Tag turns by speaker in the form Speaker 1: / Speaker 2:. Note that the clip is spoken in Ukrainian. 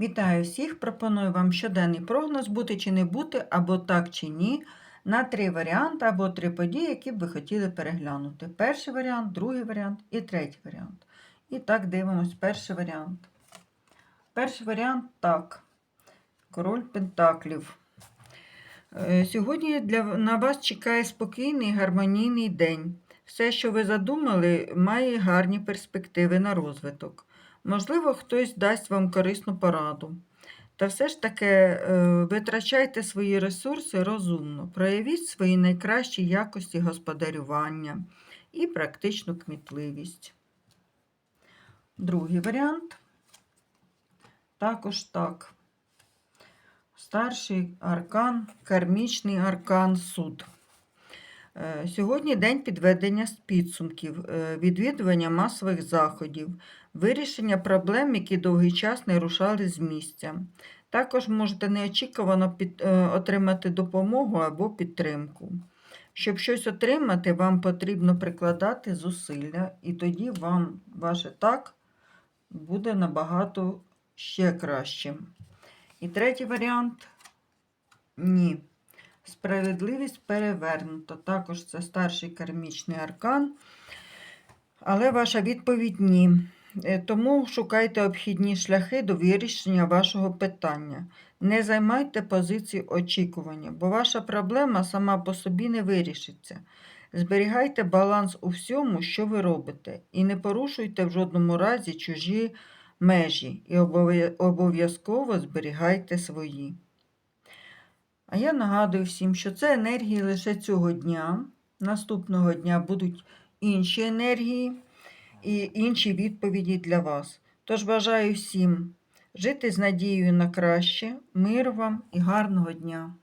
Speaker 1: Вітаю всіх! Пропоную вам щоденний прогноз бути чи не бути, або так чи ні, на три варіанти або три події, які б ви хотіли переглянути. Перший варіант, другий варіант і третій варіант. І так дивимось перший варіант. Перший варіант так. Король Пентаклів. Е, Сьогодні для, на вас чекає спокійний гармонійний день. Все, що ви задумали, має гарні перспективи на розвиток. Можливо, хтось дасть вам корисну пораду. Та все ж таки е, витрачайте свої ресурси розумно, проявіть свої найкращі якості господарювання і практичну кмітливість. Другий варіант. Також так. Старший аркан, кармічний аркан суд. Е, Сьогодні день підведення підсумків, е, відвідування масових заходів, вирішення проблем, які довгий час не рушали з місця. Також можете неочікувано під, е, отримати допомогу або підтримку. Щоб щось отримати, вам потрібно прикладати зусилля, і тоді вам ваше так буде набагато ще кращим. І третій варіант ні. Справедливість перевернута. Також це старший кармічний аркан. Але ваша відповідь ні. Е, Тому шукайте обхідні шляхи до вирішення вашого питання. Не займайте позиції очікування, бо ваша проблема сама по собі не вирішиться. Зберігайте баланс у всьому, що ви робите, і не порушуйте в жодному разі чужі межі, і обов'язково зберігайте свої. А я нагадую всім, що це енергії лише цього дня. Наступного дня будуть інші енергії і інші відповіді для вас. Тож бажаю всім жити з надією на краще, миру вам і гарного дня!